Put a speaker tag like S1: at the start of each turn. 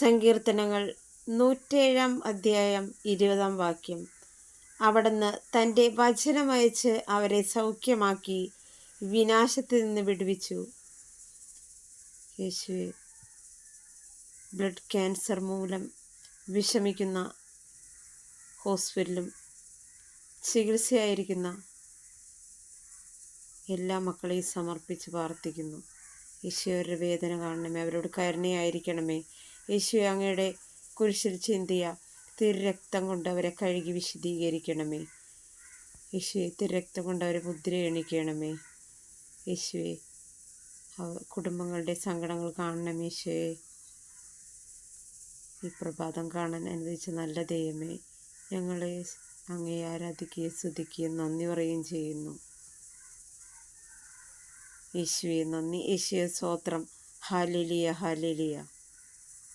S1: സങ്കീർത്തനങ്ങൾ നൂറ്റേഴാം അധ്യായം ഇരുപതാം വാക്യം. അവിടുന്ന് തന്റെ വചനമയച്ച് അവരെ സൗഖ്യമാക്കി വിനാശത്തിൽ നിന്ന് വിടുവിച്ചു. യേശുവെ ബ്ലഡ് ക്യാൻസർ മൂലം വിഷമിക്കുന്ന ഹോസ്പിറ്റലും ചികിത്സയായിരിക്കുന്ന എല്ലാ മക്കളെയും സമർപ്പിച്ച് പ്രാർത്ഥിക്കുന്നു. ഈശോയുടെ വേദന കാണണമേ അവരോട് കരുണയായിരിക്കണമേ. യേശു അങ്ങയുടെ കുരിശിൽ ചിന്തിയ തിരുരക്തം കൊണ്ട് അവരെ കഴുകി വിശദീകരിക്കണമേ യേശുവെ തിരുരക്തം കൊണ്ട് അവരെ മുദ്ര എണിക്കണമേ. യേശുവെ കുടുംബങ്ങളുടെ സങ്കടങ്ങൾ കാണണം യേശുവെ. ഈ പ്രഭാതം കാണാൻ അനുവദിച്ച നല്ല ദൈവമേ ഞങ്ങളെ അങ്ങേ ആരാധിക്കുകയും സ്തുതിക്കുകയും നന്ദി പറയുകയും ചെയ്യുന്നു. യേശുവെ നന്ദി. യേശുവെ സ്വോത്രം ഹാലിലിയ ഹാലിലിയ.